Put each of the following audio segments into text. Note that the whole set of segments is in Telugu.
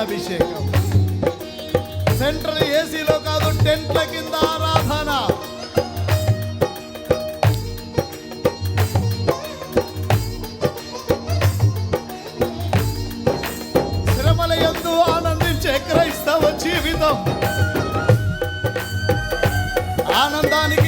అభిషేకం. సెంట్రల్ ఏసీలో కాదు టెంట్ల కింద ఆరాధన. శ్రమల ఎందు ఆనందించే క్రైస్తవ జీవితం. ఆనందానికి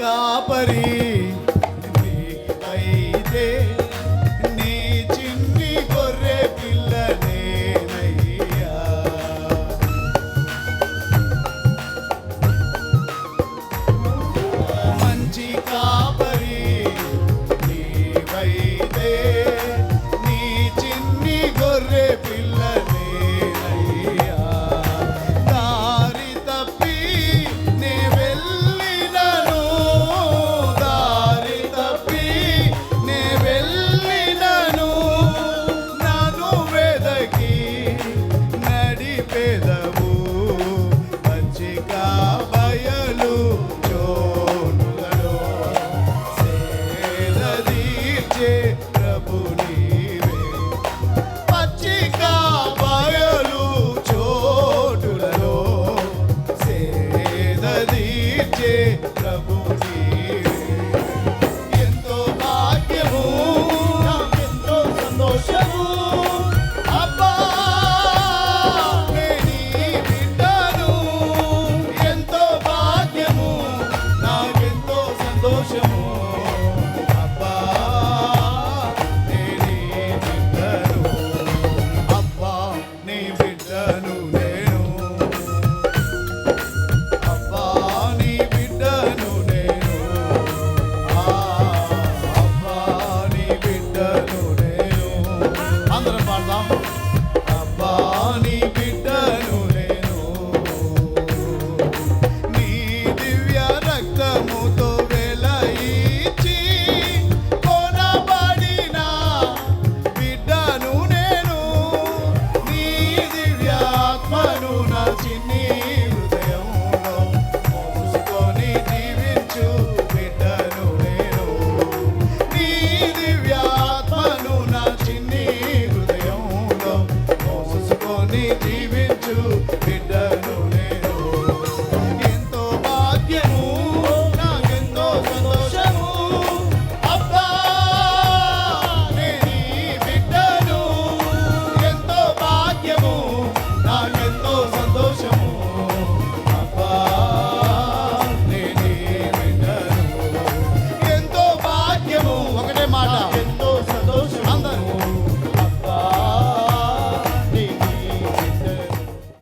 కాపరి even two